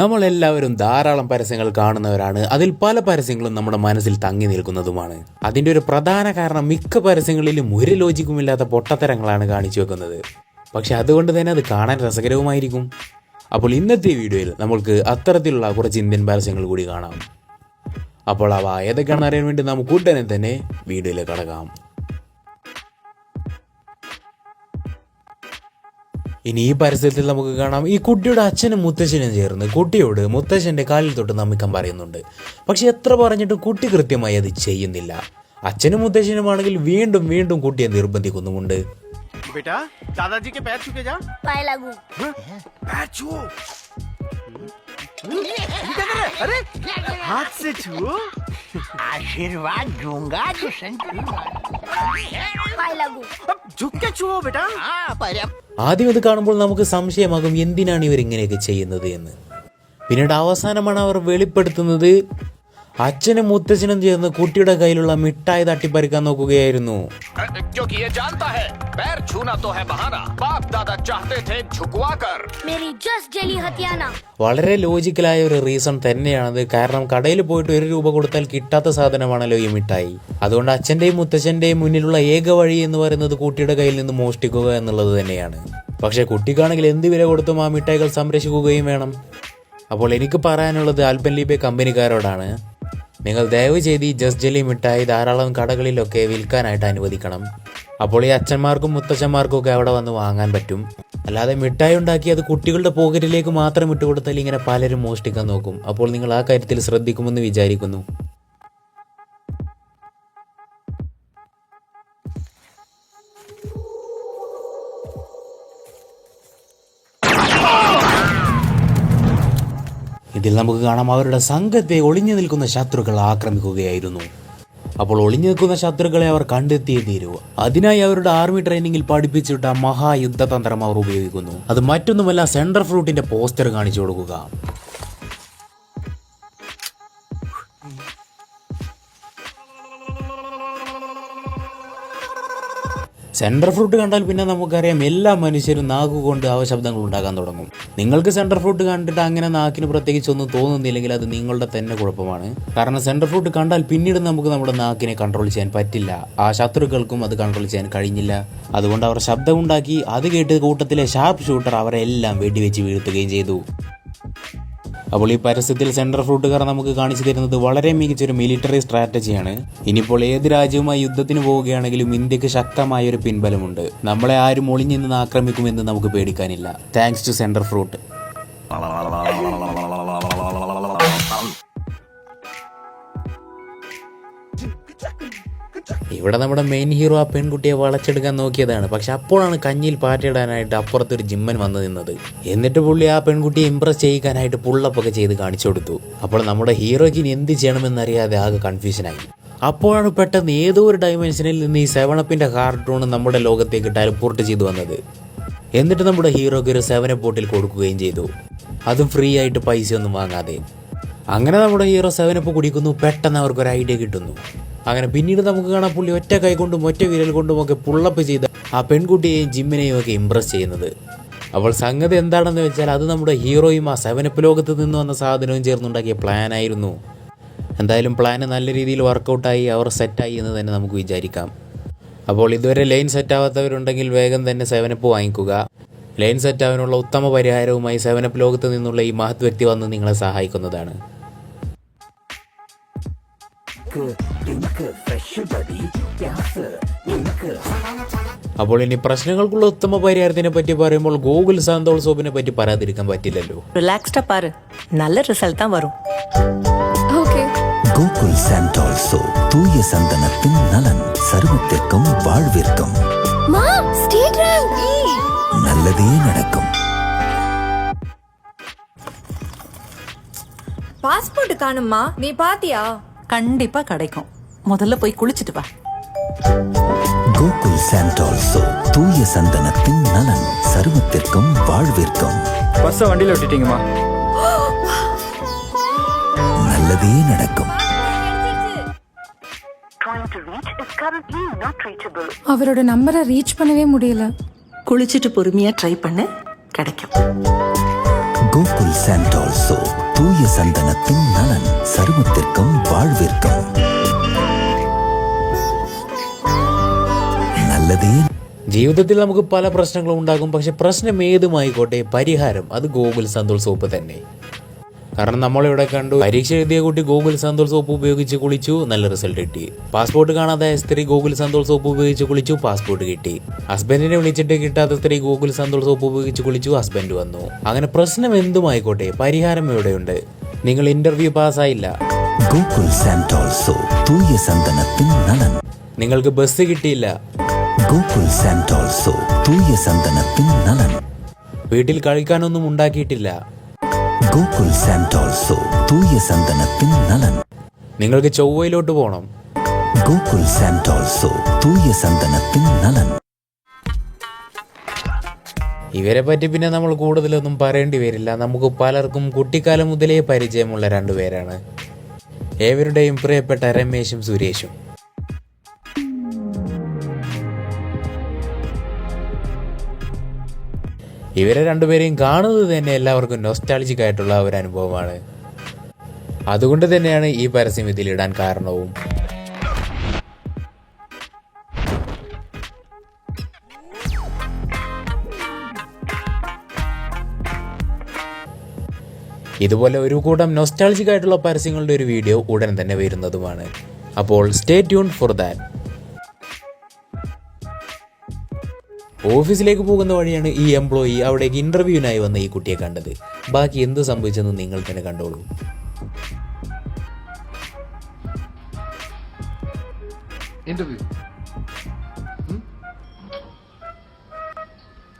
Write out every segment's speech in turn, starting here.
നമ്മളെല്ലാവരും ധാരാളം പരസ്യങ്ങൾ കാണുന്നവരാണ്. അതിൽ പല പരസ്യങ്ങളും നമ്മുടെ മനസ്സിൽ തങ്ങി നിൽക്കുന്നതുമാണ്. അതിന്റെ ഒരു പ്രധാന കാരണം മിക്ക പരസ്യങ്ങളിലും ഒരു ലോജിക്കുമില്ലാത്ത പൊട്ടത്തരങ്ങളാണ് കാണിച്ചു വെക്കുന്നത്. പക്ഷെ അതുകൊണ്ട് തന്നെ അത് കാണാൻ രസകരവുമായിരിക്കും. അപ്പോൾ ഇന്നത്തെ വീഡിയോയിൽ നമ്മൾക്ക് അത്തരത്തിലുള്ള കുറച്ച് ഇന്ത്യൻ പരസ്യങ്ങൾ കൂടി കാണാം. അപ്പോൾ അവ ഏതൊക്കെയാണെന്ന് അറിയാൻ വേണ്ടി നമുക്ക് ഉടനെ തന്നെ വീഡിയോയിലേക്ക് കടക്കാം. ഇനി ഈ പരസ്യത്തിൽ നമുക്ക് കാണാം. ഈ കുട്ടിയുടെ അച്ഛനും മുത്തശ്ശനും ചേർന്ന് കുട്ടിയോട് മുത്തശ്ശന്റെ കാലിൽ തൊട്ട് നമിക്കാൻ പറയുന്നുണ്ട്. പക്ഷെ എത്ര പറഞ്ഞിട്ടും കുട്ടി കൃത്യമായി അത് ചെയ്യുന്നില്ല. അച്ഛനും മുത്തശ്ശനുമാണെങ്കിൽ വീണ്ടും വീണ്ടും കുട്ടിയെ നിർബന്ധിക്കുന്നുമുണ്ട്. बेटा ആദ്യം ഇത് കാണുമ്പോൾ നമുക്ക് സംശയമാകും എന്തിനാണ് ഇവർ ഇങ്ങനെയൊക്കെ ചെയ്യുന്നത് എന്ന്. പിന്നീട് അവസാനമാണ് അവർ വെളിപ്പെടുത്തുന്നത് അച്ഛനും മുത്തച്ഛനും ചേർന്ന് കുട്ടിയുടെ കയ്യിലുള്ള മിഠായി തട്ടിപ്പറിക്കാൻ നോക്കുകയായിരുന്നു. വളരെ ലോജിക്കലായ ഒരു റീസൺ തന്നെയാണത്. കാരണം കടയിൽ പോയിട്ട് ഒരു രൂപ കൊടുത്താൽ കിട്ടാത്ത സാധനമാണല്ലോ ഈ മിഠായി. അതുകൊണ്ട് അച്ഛന്റെയും മുത്തച്ഛന്റെയും മുന്നിലുള്ള ഏക വഴി എന്ന് പറയുന്നത് കുട്ടിയുടെ കയ്യിൽ നിന്ന് മോഷ്ടിക്കുക എന്നുള്ളത് തന്നെയാണ്. പക്ഷേ കുട്ടിക്കാണെങ്കിൽ എന്ത് വില കൊടുത്തും ആ മിഠായികൾ സംരക്ഷിക്കുകയും വേണം. അപ്പോൾ എനിക്ക് പറയാനുള്ളത് ആൽപൻലീബെ കമ്പനിക്കാരോടാണ്. നിങ്ങൾ ദയവ് ചെയ്ത് ഈ ജസ്റ്റ് ജെല്ലി മിഠായി ധാരാളം കടകളിലൊക്കെ വിൽക്കാനായിട്ട് അനുവദിക്കണം. അപ്പോൾ ഈ അച്ഛന്മാർക്കും മുത്തച്ഛന്മാർക്കും ഒക്കെ അവിടെ വന്ന് വാങ്ങാൻ പറ്റും. അല്ലാതെ മിഠായി ഉണ്ടാക്കി അത് കുട്ടികളുടെ പോക്കറ്റിലേക്ക് മാത്രം ഇട്ടുകൊടുത്താൽ ഇങ്ങനെ പലരും മോഷ്ടിക്കാൻ നോക്കും. അപ്പോൾ നിങ്ങൾ ആ കാര്യത്തിൽ ശ്രദ്ധിക്കുമെന്ന് വിചാരിക്കുന്നു. ഇതിൽ നമുക്ക് കാണാം അവരുടെ സംഘത്തെ ഒളിഞ്ഞു നിൽക്കുന്ന ശത്രുക്കൾ ആക്രമിക്കുകയായിരുന്നു. അപ്പോൾ ഒളിഞ്ഞു നിൽക്കുന്ന ശത്രുക്കളെ അവർ കണ്ടെത്തിയേ തീരൂ. അതിനായി അവരുടെ ആർമി ട്രെയിനിങ്ങിൽ പഠിപ്പിച്ചിട്ട മഹായുദ്ധതന്ത്രം അവർ ഉപയോഗിക്കുന്നു. അത് മറ്റൊന്നുമല്ല സെൻട്രൽ ഫ്രൂട്ടിന്റെ പോസ്റ്റർ കാണിച്ചു കൊടുക്കുക. സെൻട്രൽ ഫ്രൂട്ട് കണ്ടാൽ പിന്നെ നമുക്കറിയാം എല്ലാ മനുഷ്യരും നാക്കുകൊണ്ട് അവശബ്ദങ്ങൾ ഉണ്ടാക്കാൻ തുടങ്ങും. നിങ്ങൾക്ക് സെൻട്രൽ ഫ്രൂട്ട് കണ്ടിട്ട് അങ്ങനെ നാക്കിന് പ്രത്യേകിച്ച് ഒന്നും തോന്നുന്നില്ലെങ്കിൽ അത് നിങ്ങളുടെ തന്നെ കുഴപ്പമാണ്. കാരണം സെൻട്രൽ ഫ്രൂട്ട് കണ്ടാൽ പിന്നീട് നമുക്ക് നമ്മുടെ നാക്കിനെ കൺട്രോൾ ചെയ്യാൻ പറ്റില്ല. ആ ശത്രുക്കൾക്കും അത് കൺട്രോൾ ചെയ്യാൻ കഴിഞ്ഞില്ല. അതുകൊണ്ട് അവർ ശബ്ദമുണ്ടാക്കി അത് കേട്ട് കൂട്ടത്തിലെ ഷാർപ്പ് ഷൂട്ടർ അവരെല്ലാം വെടിവെച്ച് വീഴ്ത്തുകയും ചെയ്തു. അപ്പോൾ ഈ പരസ്യത്തിൽ സെൻട്രൽ ഫ്രൂട്ടുകാർ നമുക്ക് കാണിച്ചു തരുന്നത് വളരെ മികച്ചൊരു മിലിറ്ററി സ്ട്രാറ്റജിയാണ് ഇനിയിപ്പോൾ ഏത് രാജ്യവുമായി യുദ്ധത്തിന് പോവുകയാണെങ്കിലും ഇന്ത്യയ്ക്ക് ശക്തമായ ഒരു പിൻബലമുണ്ട്. നമ്മളെ ആരും ഒളിഞ്ഞു നിന്ന് ആക്രമിക്കുമെന്ന് നമുക്ക് പേടിക്കാനില്ല. താങ്ക്സ് ടു സെൻട്രൽ ഫ്രൂട്ട് ഇവിടെ നമ്മുടെ മെയിൻ ഹീറോ ആ പെൺകുട്ടിയെ വളച്ചെടുക്കാൻ നോക്കിയതാണ്. പക്ഷെ അപ്പോഴാണ് കഞ്ഞിയിൽ പാറ്റിടാനായിട്ട് അപ്പുറത്തൊരു ജിമ്മൻ വന്നു നിന്നത്. എന്നിട്ട് പുള്ളി ആ പെൺകുട്ടിയെ ഇംപ്രസ് ചെയ്യിക്കാനായിട്ട് പുള്ളപ്പൊക്കെ ചെയ്ത് കാണിച്ചു കൊടുത്തു. അപ്പോൾ നമ്മുടെ ഹീറോയ്ക്ക് ഇനി എന്ത് ചെയ്യണമെന്നറിയാതെ ആകെ കൺഫ്യൂഷനായി അപ്പോഴാണ് പെട്ടെന്ന് ഏതോ ഒരു ഡയമെൻഷനിൽ നിന്ന് ഈ സെവനപ്പിന്റെ കാർട്ടൂൺ നമ്മുടെ ലോകത്തേക്ക് ടെലിപ്പോർട്ട് ചെയ്തു വന്നത്. എന്നിട്ട് നമ്മുടെ ഹീറോയ്ക്ക് ഒരു സെവന ബോട്ടിൽ കൊടുക്കുകയും ചെയ്തു. അതും ഫ്രീ ആയിട്ട് പൈസയൊന്നും വാങ്ങാതെ. അങ്ങനെ നമ്മുടെ ഹീറോ സെവനപ്പ് കുടിക്കുന്നു. പെട്ടെന്ന് അവർക്ക് ഒരു ഐഡിയ കിട്ടുന്നു. അങ്ങനെ പിന്നീട് നമുക്ക് കാണാം പുള്ളി ഒറ്റ കൈ കൊണ്ടും ഒറ്റ വിരൽ കൊണ്ടും ഒക്കെ പുള്ളപ്പ് ചെയ്ത് ആ പെൺകുട്ടിയെയും ജിമ്മിനെയും ഒക്കെ ഇമ്പ്രസ് ചെയ്യുന്നത്. അപ്പോൾ സംഗതി എന്താണെന്ന് വെച്ചാൽ അത് നമ്മുടെ ഹീറോയും ആ സെവനപ്പ് ലോകത്ത് നിന്ന് വന്ന സാധനവും ചേർന്നുണ്ടാക്കിയ പ്ലാൻ ആയിരുന്നു. എന്തായാലും പ്ലാൻ നല്ല രീതിയിൽ വർക്കൗട്ടായി അവർ സെറ്റായി എന്ന് തന്നെ നമുക്ക് വിചാരിക്കാം. അപ്പോൾ ഇതുവരെ ലൈൻ സെറ്റാവാത്തവരുണ്ടെങ്കിൽ വേഗം തന്നെ സെവനപ്പ് വാങ്ങിക്കുക. ലൈൻ സെറ്റാവാനുള്ള ഉത്തമ പരിഹാരവുമായി സെവനപ്പ് ലോകത്ത് നിന്നുള്ള ഈ മഹത് വ്യക്തി വന്ന് നിങ്ങളെ സഹായിക്കുന്നതാണ്. അപ്പോൾ ഇനി പ്രശ്നങ്ങൾക്കുള്ള ഉത്തമ പരിഹാരത്തിനെ പറ്റി പറയുമ്പോൾ ഗൂഗിൾ സാന്തോൾ സോപ്പിനെ പറ്റി പറയാതിരിക്കാൻ പറ്റില്ലല്ലോ റിലാക്സ്ഡാ പാറ് നല്ല റിസൾട്ടാ വരും கோகுல் சாண்டால் சோப் தூய சந்தனத்தின் நலன் சருமத்திற்கும் வாழ்விற்கும் நல்லதே நடக்கும் பாஸ்போர்ட் காணுமா நீ பாத்தியா கண்டிப்பா கிடைக்கும் முதல்ல போய் குளிச்சிட்டு வா. கோகுல் சாண்டோல் சோப் தூய சந்தனத்தின் நலன் சருமத்திற்கும் வாழ்விற்கும். பஸ்ஸை வண்டியில் விட்டுட்டீங்கம்மா. நல்லதே நடக்கும். அவரோட நம்பரை ரீச் பண்ணவே முடியல. குளிச்சிட்டு பொறுமையா ட்ரை பண்ணு கிடைக்கும். கோகுல் சாண்டோல் சோப் தூய சந்தனத்தின் நலன் சருமத்திற்கும் வாழ்விற்கும். നല്ലതേ. ജീവിതത്തിൽ നമുക്ക് പല പ്രശ്നങ്ങളും ഉണ്ടാകും പക്ഷെ പ്രശ്നം ഏതുമായിക്കോട്ടെ പരിഹാരം അത് ഗൂഗിൾ സന്തോൾ സോപ്പ് തന്നെ. കാരണം നമ്മളിവിടെ കണ്ടു പരീക്ഷ എഴുതിയ കുട്ടി ഗൂഗിൾ സന്തോൾ സോപ്പ് ഉപയോഗിച്ച് കുളിച്ചു നല്ല റിസൾട്ട് കിട്ടി. പാസ്പോർട്ട് കാണാതെ സ്ത്രീ ഗൂഗിൾ സന്തോൾ സോപ്പ് ഉപയോഗിച്ച് കുളിച്ചു പാസ്പോർട്ട് കിട്ടി. ഹസ്ബൻഡിനെ വിളിച്ചിട്ട് കിട്ടാത്ത സ്ത്രീ ഗൂഗിൾ സന്തോൾ സോപ്പ് ഉപയോഗിച്ച് കുളിച്ചു ഹസ്ബൻഡ് വന്നു. അങ്ങനെ പ്രശ്നം എന്തുമായിക്കോട്ടെ പരിഹാരം ഇവിടെയുണ്ട്. നിങ്ങൾ ഇന്റർവ്യൂ പാസ്സായില്ല. ഗൂഗിൾ സന്തോൾ സോപ്പ് തൂയ നിങ്ങൾക്ക് ബസ് കിട്ടിയില്ല. ഗോകുൽ സാൻഡോൾ തൂയ സന്തനത്തിൻ നലൻ വീട്ടിൽ കഴിക്കാനൊന്നും ഉണ്ടാക്കിയിട്ടില്ല. ഗോകുൽ സാൻഡോൾ തൂയ സന്തനത്തിൻ നലൻ നിങ്ങൾക്ക് ചൊവ്വയിലോട്ട് പോകണം ഗോകുൽ സാൻഡോൾ തൂയ സന്തനത്തിൻ നലൻ ഇവരെ പറ്റി പിന്നെ നമ്മൾ കൂടുതലൊന്നും പറയേണ്ടി വരില്ല. നമുക്ക് പലർക്കും കുട്ടിക്കാലം മുതലേ പരിചയമുള്ള രണ്ടുപേരാണ്. ഏവരുടെയും പ്രിയപ്പെട്ട രമേശും സുരേഷും. ഇവരെ രണ്ടുപേരെയും കാണുന്നത് തന്നെ എല്ലാവർക്കും നൊസ്റ്റാളജിക് ആയിട്ടുള്ള ഒരു അനുഭവമാണ്. അതുകൊണ്ട് തന്നെയാണ് ഈ പരസ്യം ഇതിലിടാൻ കാരണവും. ഇതുപോലെ ഒരു കൂട്ടം നൊസ്റ്റാളജിക് ആയിട്ടുള്ള പരസ്യങ്ങളുടെ ഒരു വീഡിയോ ഉടൻ തന്നെ വരുന്നതുമാണ്. അപ്പോൾ സ്റ്റേ ട്യൂൺ ഫോർ ദാറ്റ് ഓഫീസിലേക്ക് പോകുന്ന വഴിയാണ് ഈ എംപ്ലോയി അവിടേക്ക് ഇന്റർവ്യൂവിനായി വന്ന ഈ കുട്ടിയെ കണ്ടത് ബാക്കി എന്ത് സംഭവിച്ചെന്ന് നിങ്ങൾ തന്നെ കണ്ടോളൂ Interview. Hmm?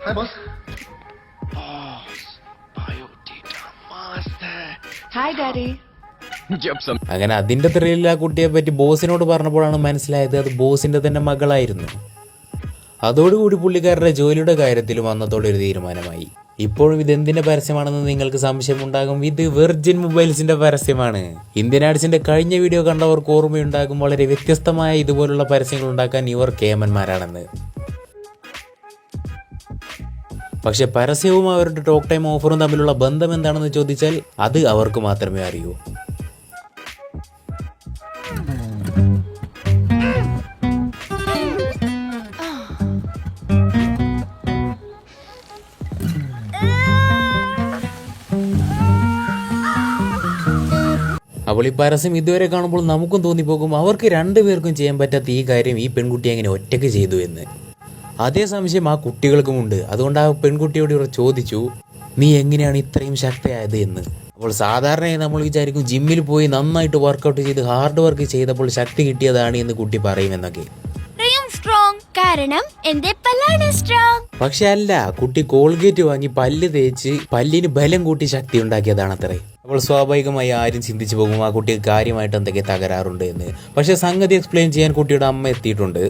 Hi, boss. Hi daddy അങ്ങനെ അതിന്റെ ത്രില്ലിൽ ആ കുട്ടിയെ പറ്റി ബോസിനോട് പറഞ്ഞപ്പോഴാണ് മനസ്സിലായത് അത് ബോസിന്റെ തന്നെ മകളായിരുന്നു അതോടുകൂടി പുള്ളിക്കാരുടെ ജോലിയുടെ കാര്യത്തിലും അന്നത്തോടെ ഒരു തീരുമാനമായി. ഇപ്പോഴും ഇത് എന്തിന്റെ പരസ്യമാണെന്ന് നിങ്ങൾക്ക് സംശയമുണ്ടാകും? ഇത് വെർജിൻ മൊബൈൽസിന്റെ പരസ്യമാണ്. ഇന്ത്യൻ ആർട്സിന്റെ കഴിഞ്ഞ വീഡിയോ കണ്ടവർക്ക് ഓർമ്മയുണ്ടാകും. വളരെ വ്യത്യസ്തമായ ഇതുപോലുള്ള പരസ്യങ്ങൾ ഉണ്ടാക്കാൻ ഇവർ കേമന്മാരാണെന്ന്. പക്ഷെ പരസ്യവും അവരുടെ ടോക്ക് ടൈം ഓഫറും തമ്മിലുള്ള ബന്ധം എന്താണെന്ന് ചോദിച്ചാൽ അത് അവർക്ക് മാത്രമേ അറിയൂ. അപ്പോൾ ഈ പരസ്യം ഇതുവരെ കാണുമ്പോൾ നമുക്കും തോന്നിപ്പോകും. അവർക്ക് രണ്ടുപേർക്കും ചെയ്യാൻ പറ്റാത്ത ഈ കാര്യം ഈ പെൺകുട്ടി എങ്ങനെ ഒറ്റയ്ക്ക് ചെയ്തു എന്ന്. അതേ സംശയം ആ കുട്ടികൾക്കുമുണ്ട് അതുകൊണ്ട് ആ പെൺകുട്ടിയോട് ഇവർ ചോദിച്ചു നീ എങ്ങനെയാണ് ഇത്രയും ശക്തയായത് എന്ന്? അപ്പോൾ സാധാരണയായി നമ്മൾ വിചാരിക്കും ജിമ്മിൽ പോയി നന്നായിട്ട് വർക്കൗട്ട് ചെയ്ത് ഹാർഡ് വർക്ക് ചെയ്തപ്പോൾ ശക്തി കിട്ടിയതാണ് എന്ന് കുട്ടി പറയുമെന്നൊക്കെ. കാരണം എന്റെ പല്ലാണ് സ്ട്രോങ് പക്ഷെ അല്ല കുട്ടി കോൾഗേറ്റ് വാങ്ങി പല്ല് തേച്ച് പല്ലിന് ബലം കൂട്ടി ശക്തി ഉണ്ടാക്കിയതാണ് അത്രേ അപ്പോൾ സ്വാഭാവികമായി ആരും ചിന്തിച്ചു പോകും ആ കുട്ടിക്ക് കാര്യമായിട്ട് എന്തൊക്കെ തകരാറുണ്ട് എന്ന്. പക്ഷെ സംഗതി എക്സ്പ്ലെയിൻ ചെയ്യാൻ കുട്ടിയുടെ അമ്മ എത്തിയിട്ടുണ്ട്.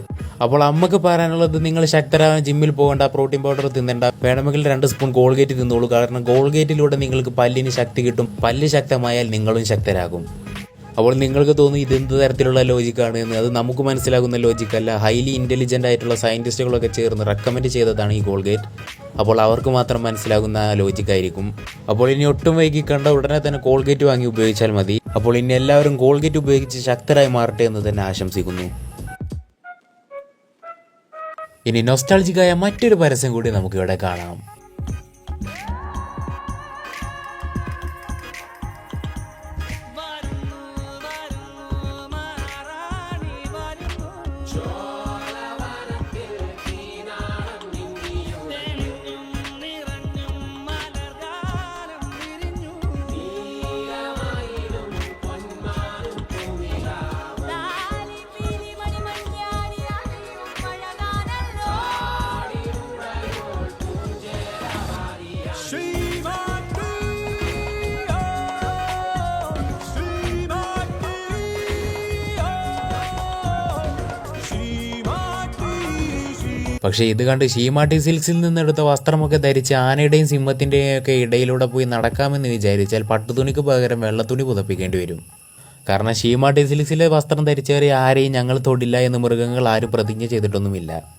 അപ്പോൾ അമ്മയ്ക്ക് പറയാനുള്ളത് നിങ്ങൾ ശക്തരാകാൻ ജിമ്മിൽ പോകേണ്ട പ്രോട്ടീൻ പൗഡർ തിന്നണ്ട വേണമെങ്കിൽ രണ്ട് സ്പൂൺ കോൾഗേറ്റ് തിന്നോളൂ. കാരണം കോൾഗേറ്റിലൂടെ നിങ്ങൾക്ക് പല്ലിന് ശക്തി കിട്ടും പല്ല് ശക്തമായാൽ നിങ്ങളും ശക്തരാകും. അപ്പോൾ നിങ്ങൾക്ക് തോന്നും ഇതെന്ത് തരത്തിലുള്ള ലോജിക്കാണ് എന്ന്? അത് നമുക്ക് മനസ്സിലാകുന്ന ലോജിക്കല്ല ഹൈലി ഇന്റലിജന്റ് ആയിട്ടുള്ള സയന്റിസ്റ്റുകളൊക്കെ ചേർന്ന് റെക്കമെൻഡ് ചെയ്തതാണ് ഈ ഗോൾഗേറ്റ് അപ്പോൾ അവർക്ക് മാത്രം മനസ്സിലാകുന്ന ലോജിക്കായിരിക്കും അപ്പോൾ ഇനി ഒട്ടും വൈകി കണ്ട ഉടനെ തന്നെ കോൾഗേറ്റ് വാങ്ങി ഉപയോഗിച്ചാൽ മതി. അപ്പോൾ ഇനി എല്ലാവരും കോൾഗേറ്റ് ഉപയോഗിച്ച് ശക്തരായി മാറട്ടെ എന്ന് തന്നെ ആശംസിക്കുന്നു. ഇനി നൊസ്റ്റാൾജിക്കായ മറ്റൊരു പരസ്യം കൂടി നമുക്കിവിടെ കാണാം. പക്ഷേ ഇത് കണ്ട് ഷീമാട്ടി സിൽക്സിൽ നിന്നെടുത്ത വസ്ത്രമൊക്കെ ധരിച്ച് ആനയുടെയും സിംഹത്തിന്റെയും ഒക്കെ ഇടയിലൂടെ പോയി നടക്കാമെന്ന് വിചാരിച്ചാൽ പട്ടുതുണിക്ക് പകരം വെള്ളത്തുണി പുതപ്പിക്കേണ്ടി വരും. കാരണം ഷീമാട്ടി സിൽക്സിലെ വസ്ത്രം ധരിച്ചവരെ ആരെയും ഞങ്ങൾ തൊടില്ല എന്ന് മൃഗങ്ങൾ ആരും പ്രതിജ്ഞ ചെയ്തിട്ടൊന്നുമില്ല.